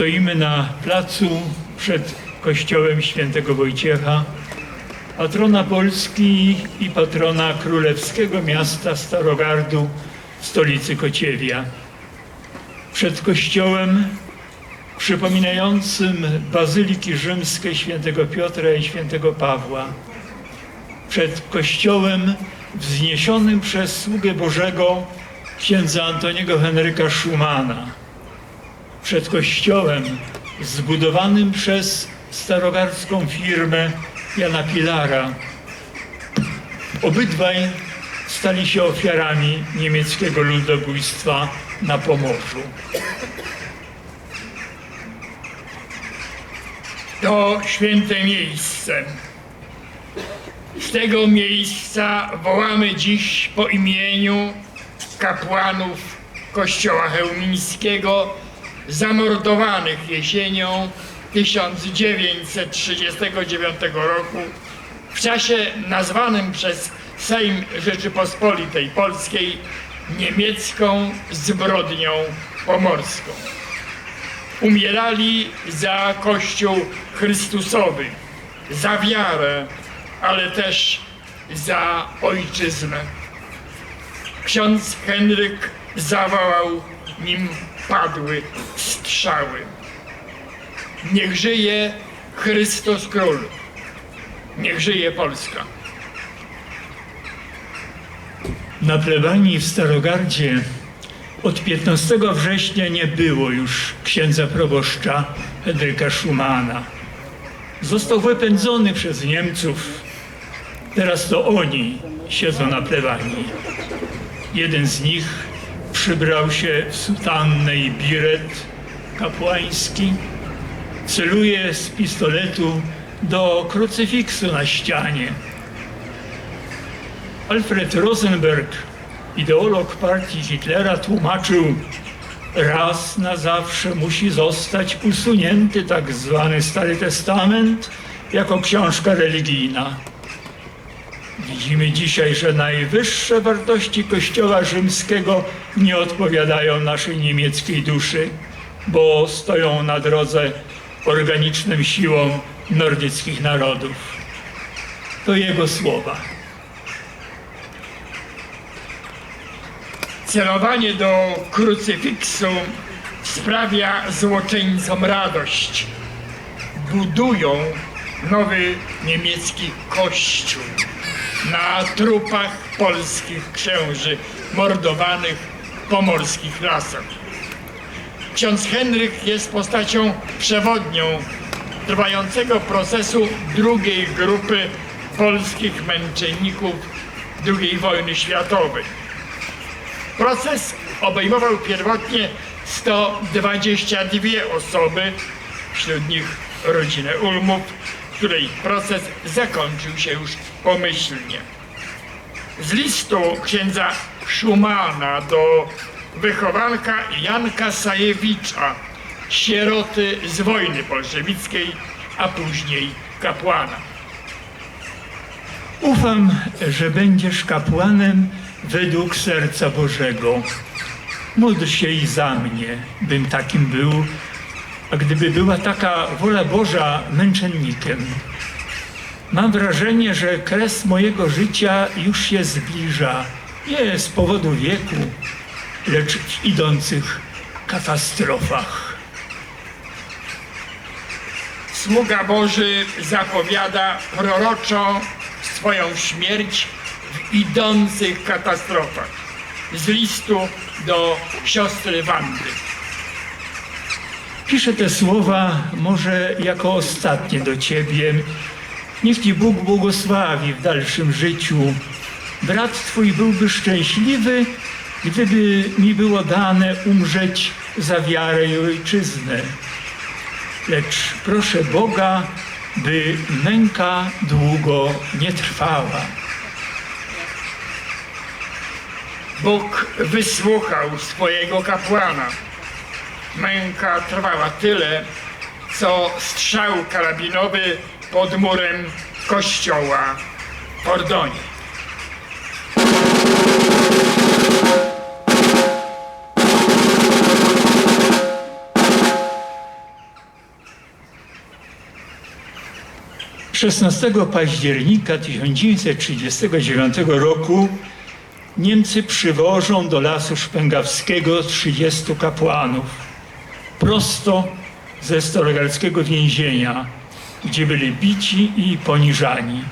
Stoimy na placu przed kościołem świętego Wojciecha, patrona Polski i patrona królewskiego miasta Starogardu, stolicy Kociewia. Przed kościołem przypominającym bazyliki rzymskie świętego Piotra i świętego Pawła. Przed kościołem wzniesionym przez sługę Bożego księdza Antoniego Henryka Schumana. Przed kościołem zbudowanym przez starogardzką firmę Jana Pilara. Obydwaj stali się ofiarami niemieckiego ludobójstwa na Pomorzu. to święte miejsce. Z tego miejsca wołamy dziś po imieniu kapłanów Kościoła Chełmińskiego zamordowanych jesienią 1939 roku w czasie nazwanym przez Sejm Rzeczypospolitej Polskiej niemiecką zbrodnią pomorską umierali za Kościół Chrystusowy, za wiarę, ale też za ojczyznę. Ksiądz Henryk zawołał, nim padły strzały. Niech żyje Chrystus Król. Niech żyje Polska. Na plebanii w Starogardzie od 15 września nie było już księdza proboszcza Henryka Schumana. Został wypędzony przez Niemców. Teraz to oni siedzą na plebanii. Jeden z nich przybrał się w sutannę i biret kapłański. Celuje z pistoletu do krucyfiksu na ścianie. Alfred Rosenberg, ideolog partii Hitlera, tłumaczył, raz na zawsze musi zostać usunięty tak zwany Stary Testament jako książka religijna. Widzimy dzisiaj, że najwyższe wartości Kościoła Rzymskiego nie odpowiadają naszej niemieckiej duszy, bo stoją na drodze organicznym siłom nordyckich narodów. To jego słowa. Celowanie do krucyfiksu sprawia złoczyńcom radość. Budują nowy niemiecki kościół na trupach polskich księży mordowanych w pomorskich lasach. Ksiądz Henryk jest postacią przewodnią trwającego procesu drugiej grupy polskich męczenników II wojny światowej. Proces obejmował pierwotnie 122 osoby, wśród nich rodzinę Ulmów, której proces zakończył się już pomyślnie. Z listu księdza Schumana do wychowanka Janka Sajewicza, sieroty z wojny bolszewickiej, a później kapłana. Ufam, że będziesz kapłanem według serca Bożego. Módl się i za mnie, bym takim był, a gdyby była taka wola Boża męczennikiem. Mam wrażenie, że kres mojego życia już się zbliża. Nie z powodu wieku, lecz w idących katastrofach. Sługa Boży zapowiada proroczo swoją śmierć w idących katastrofach. Z listu do siostry Wandy. Piszę te słowa może jako ostatnie do Ciebie. Niech Ci Bóg błogosławi w dalszym życiu. Brat Twój byłby szczęśliwy, gdyby mi było dane umrzeć za wiarę i ojczyznę. Lecz proszę Boga, by męka długo nie trwała. Bóg wysłuchał swojego kapłana. Męka trwała tyle, co strzał karabinowy pod murem kościoła w Ordonie. Szesnastego października 1939 roku Niemcy przywożą do lasu szpęgawskiego 30 kapłanów prosto ze starogardzkiego więzienia, gdzie byli bici i poniżani.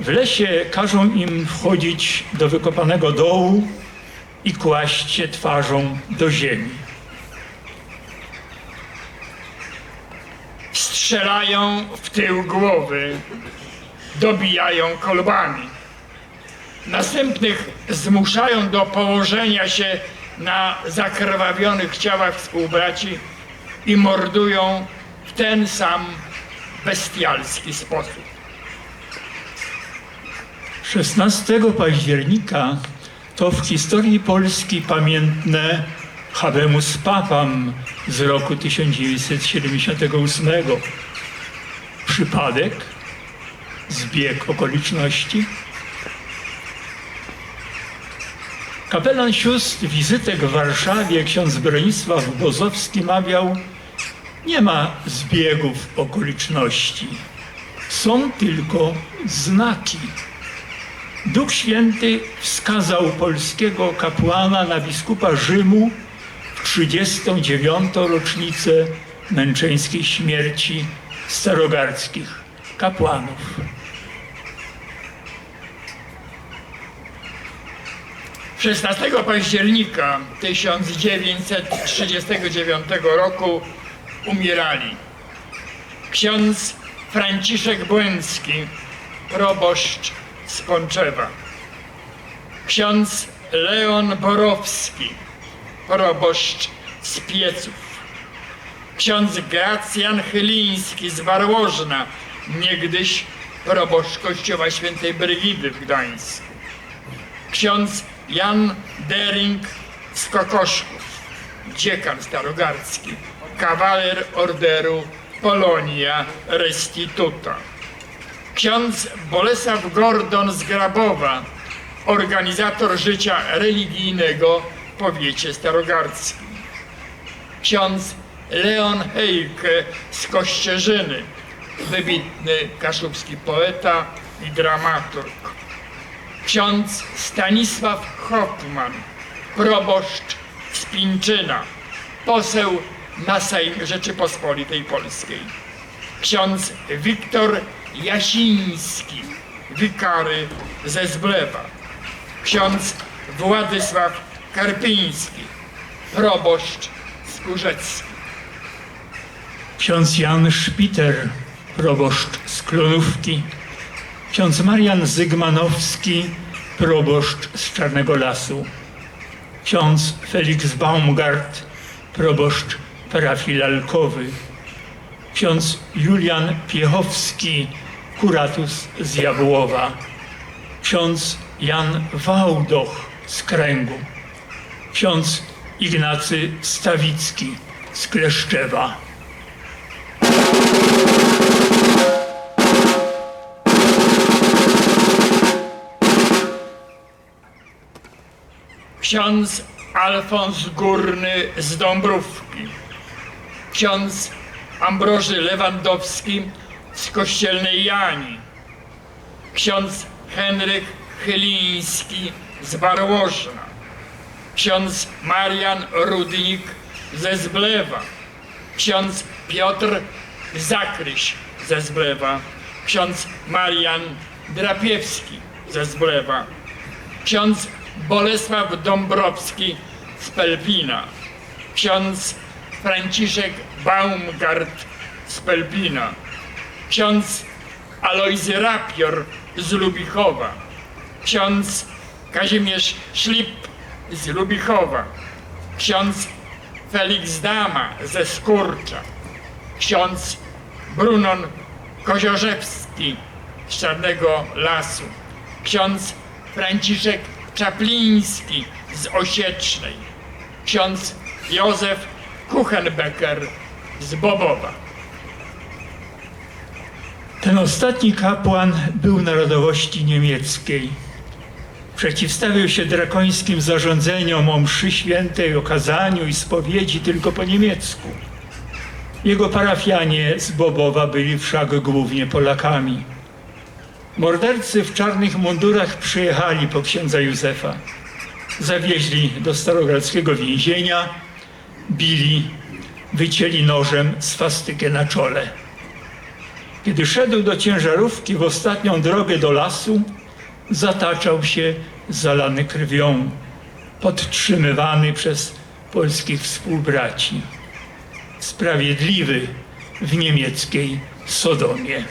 W lesie każą im wchodzić do wykopanego dołu i kłaść się twarzą do ziemi. Strzelają w tył głowy, dobijają kolbami. Następnych zmuszają do położenia się na zakrwawionych ciałach współbraci i mordują w ten sam bestialski sposób. 16 października to w historii Polski pamiętne Habemus Papam z roku 1978. Przypadek, zbieg okoliczności. Kapelan sióstr wizytek w Warszawie ksiądz Bronisław Bozowski mawiał nie ma zbiegów okoliczności. Są tylko znaki. Duch Święty wskazał polskiego kapłana na biskupa Rzymu w 39. rocznicę męczeńskiej śmierci starogardzkich kapłanów. 16 października 1939 roku umierali ksiądz Franciszek Błęcki, proboszcz z Ponczewa, ksiądz Leon Borowski, proboszcz z Pieców, ksiądz Gracjan Chyliński z Warłożna, niegdyś proboszcz kościoła świętej Brygidy w Gdańsku, ksiądz Jan Dering z Kokoszków, dziekan starogardzki, kawaler orderu Polonia Restituta. Ksiądz Bolesław Gordon z Grabowa, organizator życia religijnego w powiecie starogardzkim. Ksiądz Leon Hejke z Kościerzyny, wybitny kaszubski poeta i dramaturg ksiądz Stanisław Hoffman, proboszcz z Pińczyna, poseł na Sejm Rzeczypospolitej Polskiej. Ksiądz Wiktor Jasiński, wikary ze Zblewa. Ksiądz Władysław Karpiński, proboszcz z Górzecki. Ksiądz Jan Szpiter, proboszcz z Klonówki. Ksiądz Marian Zygmanowski, proboszcz z Czarnego Lasu. Ksiądz Felix Baumgart, proboszcz parafii Lalkowy. Ksiądz Julian Piechowski, kuratus z Jabłowa. Ksiądz Jan Wałdoch z Kręgu. Ksiądz Ignacy Stawicki z Kleszczewa. Ksiądz Alfons Górny z Dąbrówki, ksiądz Ambroży Lewandowski z Kościelnej Jani, ksiądz Henryk Chyliński z Barłożna, ksiądz Marian Rudnik ze Zblewa, ksiądz Piotr Zakryś ze Zblewa, ksiądz Marian Drapiewski ze Zblewa, ksiądz Bolesław Dąbrowski z Pelpina, ksiądz Franciszek Baumgart z Pelpina, ksiądz Alojzy Rapior z Lubichowa, ksiądz Kazimierz Szlip z Lubichowa, ksiądz Felix Dama ze Skurcza, ksiądz Brunon Koziorzewski z Czarnego Lasu, ksiądz Franciszek Czapliński z Osiecznej, ksiądz Józef Kuchenbecker z Bobowa. Ten ostatni kapłan był narodowości niemieckiej. Przeciwstawił się drakońskim zarządzeniom o mszy świętej, o kazaniu i spowiedzi tylko po niemiecku. Jego parafianie z Bobowa byli wszak głównie Polakami. Mordercy w czarnych mundurach przyjechali po księdza Józefa. Zawieźli do starogardzkiego więzienia, bili, wycięli nożem swastykę na czole. Kiedy szedł do ciężarówki w ostatnią drogę do lasu, zataczał się zalany krwią, podtrzymywany przez polskich współbraci. Sprawiedliwy w niemieckiej Sodomie.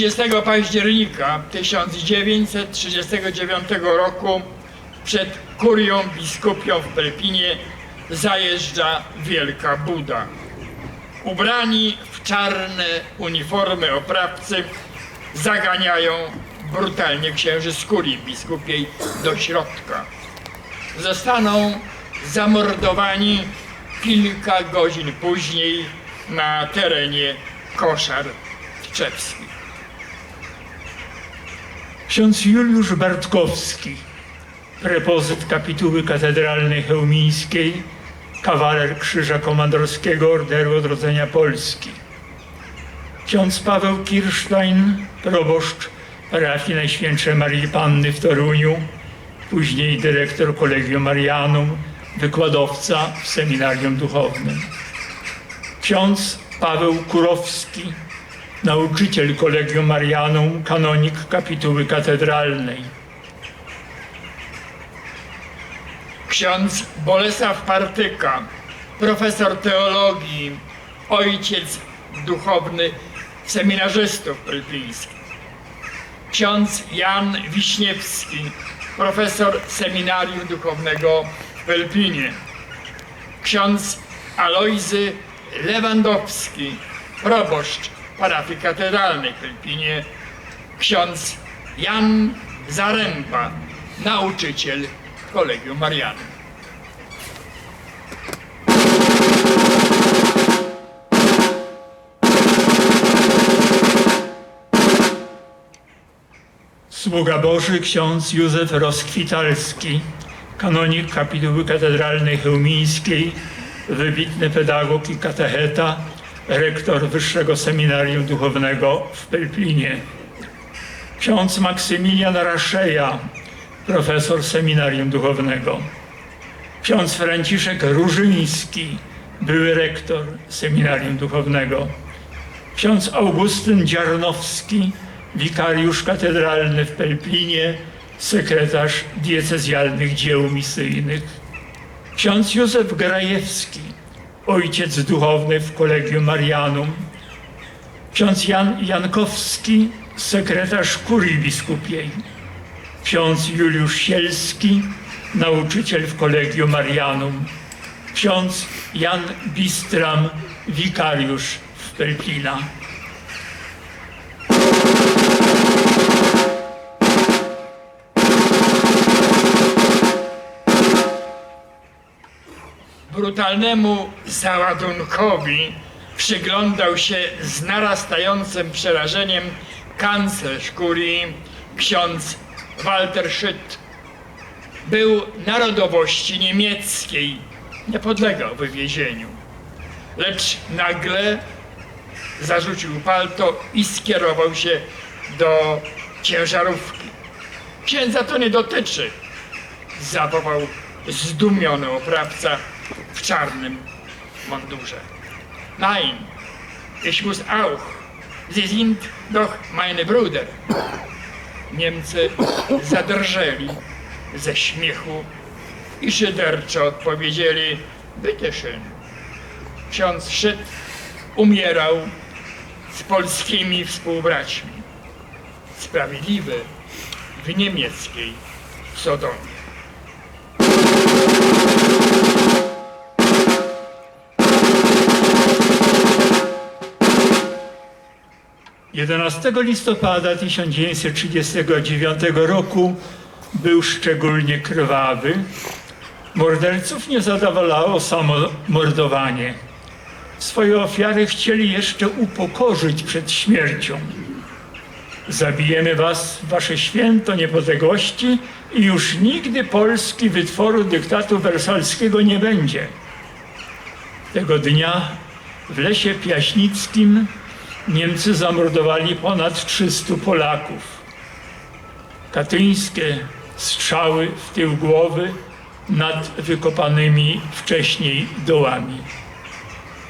Dwudziestego października 1939 roku przed kurią biskupią w Pelpinie zajeżdża Wielka Buda. Ubrani w czarne uniformy oprawcy zaganiają brutalnie księży z kurii biskupiej do środka. Zostaną zamordowani kilka godzin później na terenie koszar Tczewskich. Ksiądz Juliusz Bartkowski, prepozyt kapituły katedralnej chełmińskiej, kawaler Krzyża Komandorskiego Orderu Odrodzenia Polski. Ksiądz Paweł Kirsztajn, proboszcz parafii Najświętszej Marii Panny w Toruniu, później dyrektor Kolegium Marianum, wykładowca w seminarium duchownym. Ksiądz Paweł Kurowski, nauczyciel Kolegium Marianum, kanonik kapituły katedralnej. Ksiądz Bolesław Partyka, profesor teologii, ojciec duchowny seminarzystów pelpińskich. Ksiądz Jan Wiśniewski, profesor seminarium duchownego w Pelpinie. Ksiądz Alojzy Lewandowski, proboszcz parafii katedralnej w Pelpinie. Ksiądz Jan Zaręba, nauczyciel Kolegium Marianum. Sługa Boży ksiądz Józef Roskwitalski, kanonik kapituły katedralnej chełmińskiej, wybitny pedagog i katecheta, rektor Wyższego Seminarium Duchownego w Pelplinie. Ksiądz Maksymilian Raszeja, profesor Seminarium Duchownego. Ksiądz Franciszek Różyński, były rektor Seminarium Duchownego. Ksiądz Augustyn Dziarnowski, wikariusz katedralny w Pelplinie, sekretarz diecezjalnych dzieł misyjnych. Ksiądz Józef Grajewski, ojciec duchowny w Kolegium Marianum. Ksiądz Jan Jankowski, sekretarz kurii biskupiej. Ksiądz Juliusz Sielski, nauczyciel w Kolegium Marianum. Ksiądz Jan Bistram, wikariusz w Pelplina. Brutalnemu załadunkowi przyglądał się z narastającym przerażeniem kanclerz kurii ksiądz Walter Schütt. Był narodowości niemieckiej, nie podlegał wywiezieniu. Lecz nagle zarzucił palto i skierował się do ciężarówki. Księdza to nie dotyczy, zawołał zdumiony oprawca w czarnym mundurze. Nein, ich muss auch. Sie sind doch meine Brüder. Niemcy zadrżeli ze śmiechu i szyderczo odpowiedzieli Bitteschön. Ksiądz Szyd umierał z polskimi współbraćmi. Sprawiedliwy w niemieckiej Sodomie. 11 listopada 1939 roku był szczególnie krwawy. Morderców nie zadowalało samo mordowanie. Swoje ofiary chcieli jeszcze upokorzyć przed śmiercią. Zabijemy was wasze święto niepodległości i już nigdy Polski wytworu dyktatu wersalskiego nie będzie. Tego dnia w lesie piaśnickim Niemcy zamordowali ponad 300 Polaków. Katyńskie strzały w tył głowy nad wykopanymi wcześniej dołami.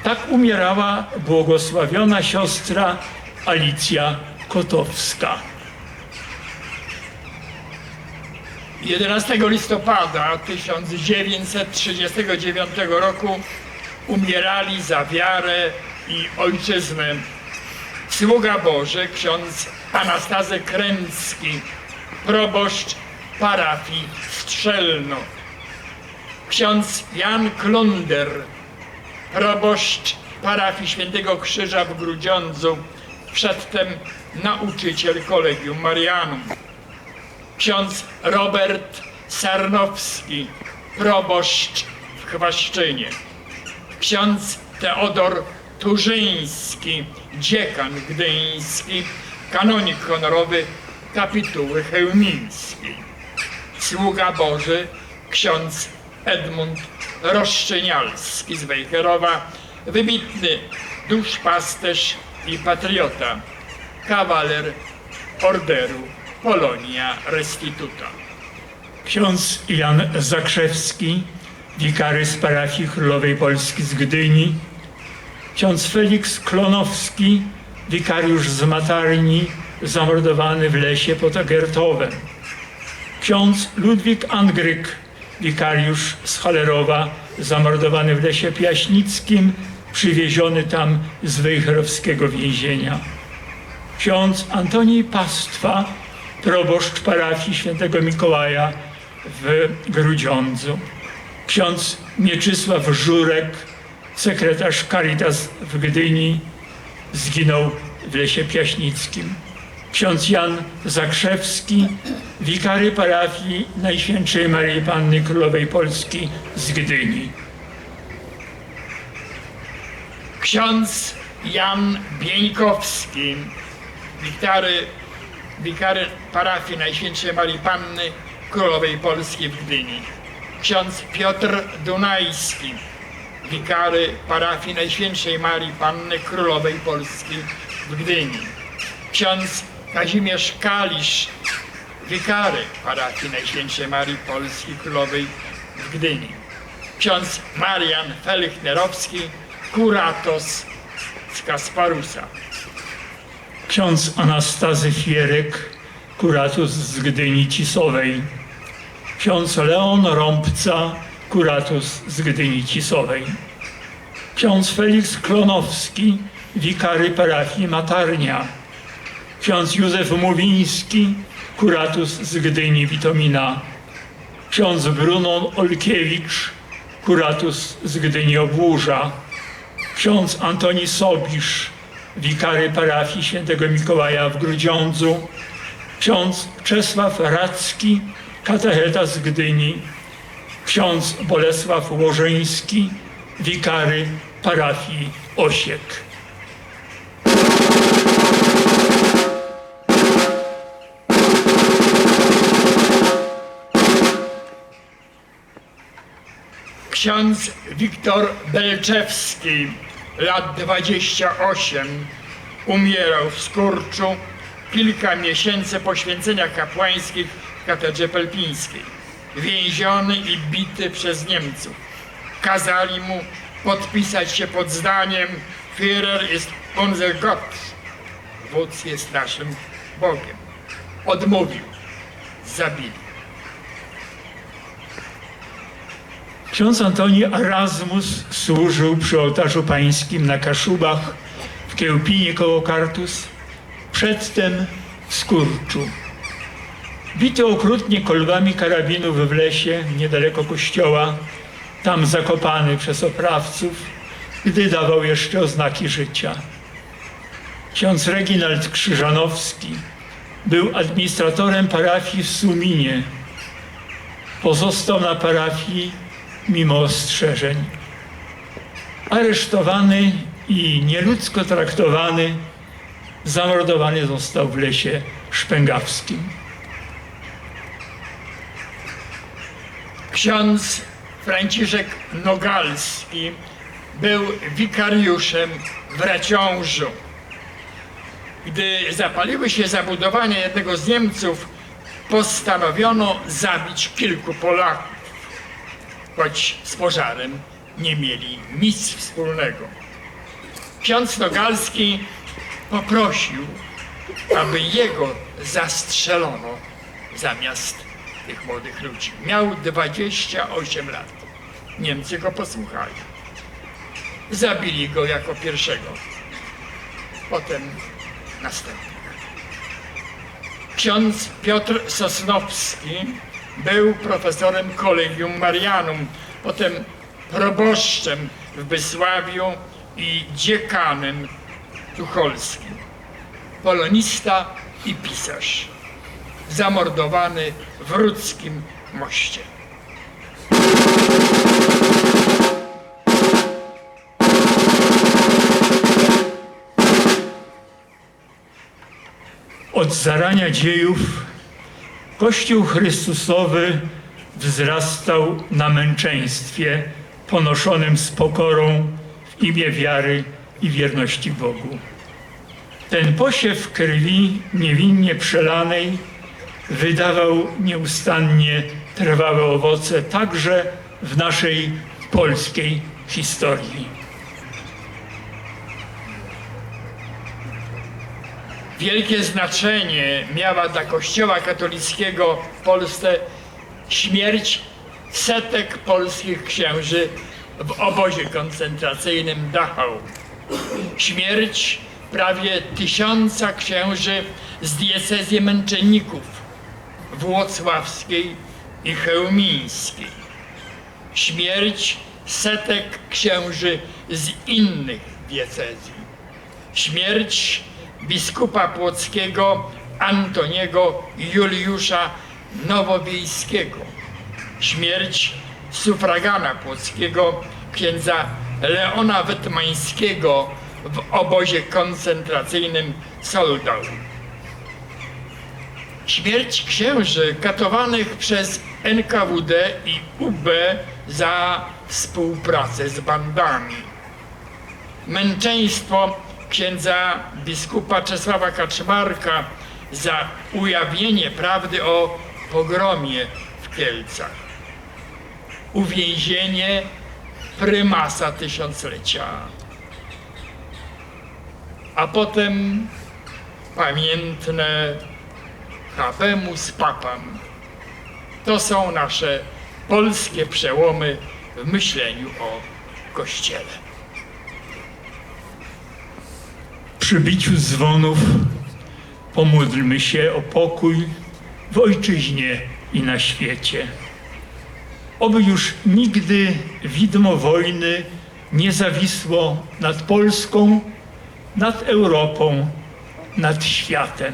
Tak umierała błogosławiona siostra Alicja Kotowska. 11 listopada 1939 roku umierali za wiarę i ojczyznę sługa Boży ksiądz Anastazy Kręcki, proboszcz parafii Strzelno, ksiądz Jan Klunder, proboszcz parafii Świętego Krzyża w Grudziądzu, przedtem nauczyciel Kolegium Marianum. Ksiądz Robert Sarnowski, proboszcz w Chwaszczynie, ksiądz Teodor Turzyński, dziekan gdyński, kanonik honorowy kapituły chełmińskiej, sługa Boży, ksiądz Edmund Roszczynialski z Wejherowa, wybitny duszpasterz i patriota, kawaler Orderu Polonia Restituta. Ksiądz Jan Zakrzewski, wikary z parafii Królowej Polski z Gdyni, ksiądz Felix Klonowski, wikariusz z Matarni, zamordowany w lesie pod Agertowem, ksiądz Ludwik Angryk, wikariusz z Halerowa, zamordowany w lesie Piaśnickim, przywieziony tam z wejherowskiego więzienia, ksiądz Antoni Pastwa, proboszcz parafii świętego Mikołaja w Grudziądzu, ksiądz Mieczysław Żurek, sekretarz Caritas w Gdyni, zginął w Lesie Piaśnickim. Ksiądz Jan Zakrzewski, wikary parafii Najświętszej Maryi Panny Królowej Polski z Gdyni. Ksiądz Jan Bieńkowski, wikary, wikary parafii Najświętszej Marii Panny Królowej Polski w Gdyni. Ksiądz Piotr Dunajski, wikary parafii Najświętszej Marii Panny Królowej Polski w Gdyni. Ksiądz Kazimierz Kalisz, wikary parafii Najświętszej Marii Polski Królowej w Gdyni. Ksiądz Marian Felichnerowski, kuratos z Kasparusa. Ksiądz Anastazy Fierek, kuratus z Gdyni Cisowej. Ksiądz Leon Rąbca, kuratus z Gdyni Cisowej. Ksiądz Felix Klonowski, wikary parafii Matarnia. Ksiądz Józef Mówiński, kuratus z Gdyni Witomina. Ksiądz Brunon Olkiewicz, kuratus z Gdyni Obłóża. Ksiądz Antoni Sobisz, wikary parafii świętego Mikołaja w Grudziądzu. Ksiądz Czesław Radzki, katecheta z Gdyni. Ksiądz Bolesław Łożeński, wikary parafii Osiek. Ksiądz Wiktor Belczewski, lat 28, umierał w skurczu kilka miesięcy po święceniach kapłańskich w katedrze pelpińskiej. Więziony i bity przez Niemców. Kazali mu podpisać się pod zdaniem Führer ist unser Gott. Wódz jest naszym Bogiem. Odmówił. Zabili. Ksiądz Antoni Erasmus służył przy ołtarzu pańskim na Kaszubach w Kiełpinie koło Kartus, przedtem w Skurczu. Bity okrutnie kolbami karabinów w lesie niedaleko kościoła, tam zakopany przez oprawców, gdy dawał jeszcze oznaki życia. Ksiądz Reginald Krzyżanowski był administratorem parafii w Suminie. Pozostał na parafii mimo ostrzeżeń. Aresztowany i nieludzko traktowany, zamordowany został w lesie szpęgawskim. Ksiądz Franciszek Nogalski był wikariuszem w Raciążu. Gdy zapaliły się zabudowania jednego z Niemców, postanowiono zabić kilku Polaków, choć z pożarem nie mieli nic wspólnego. Ksiądz Nogalski poprosił, aby jego zastrzelono zamiast tych młodych ludzi. Miał 28 lat. Niemcy go posłuchali. Zabili go jako pierwszego. Potem następnych. Ksiądz Piotr Sosnowski był profesorem Kolegium Marianum, potem proboszczem w Bysławiu i dziekanem tucholskim. Polonista i pisarz zamordowany w Rudzkim Moście. Od zarania dziejów Kościół Chrystusowy wzrastał na męczeństwie ponoszonym z pokorą w imię wiary i wierności Bogu. Ten posiew krwi niewinnie przelanej wydawał nieustannie trwałe owoce także w naszej polskiej historii. Wielkie znaczenie miała dla Kościoła katolickiego w Polsce śmierć setek polskich księży w obozie koncentracyjnym Dachau. Śmierć prawie tysiąca księży z diecezji męczenników włocławskiej i chełmińskiej. Śmierć setek księży z innych diecezji. Śmierć biskupa płockiego Antoniego Juliusza Nowowiejskiego. Śmierć sufragana płockiego księdza Leona Wetmańskiego w obozie koncentracyjnym Soldau. Śmierć księży katowanych przez NKWD i UB za współpracę z bandami. Męczeństwo księdza biskupa Czesława Kaczmarka za ujawnienie prawdy o pogromie w Kielcach. Uwięzienie prymasa tysiąclecia. A potem pamiętne habemus papam. To są nasze polskie przełomy w myśleniu o Kościele. Przy biciu dzwonów pomódlmy się o pokój w ojczyźnie i na świecie. Oby już nigdy widmo wojny nie zawisło nad Polską, nad Europą, nad światem.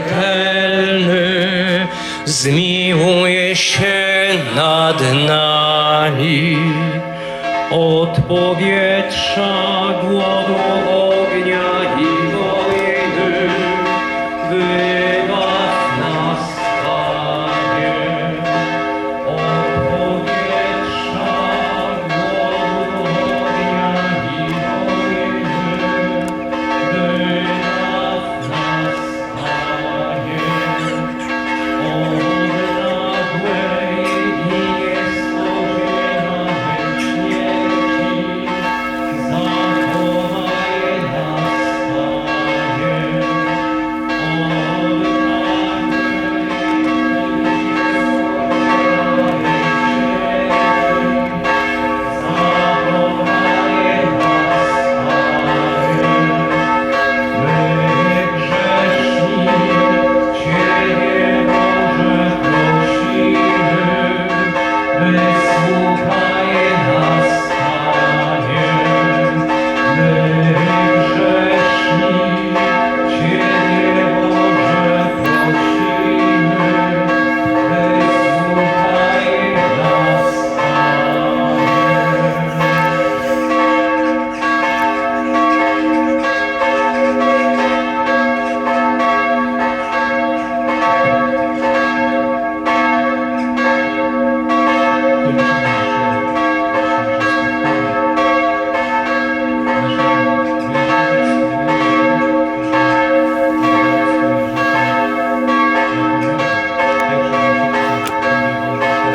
zmiłuj się nad nami. Od powietrza, głodu,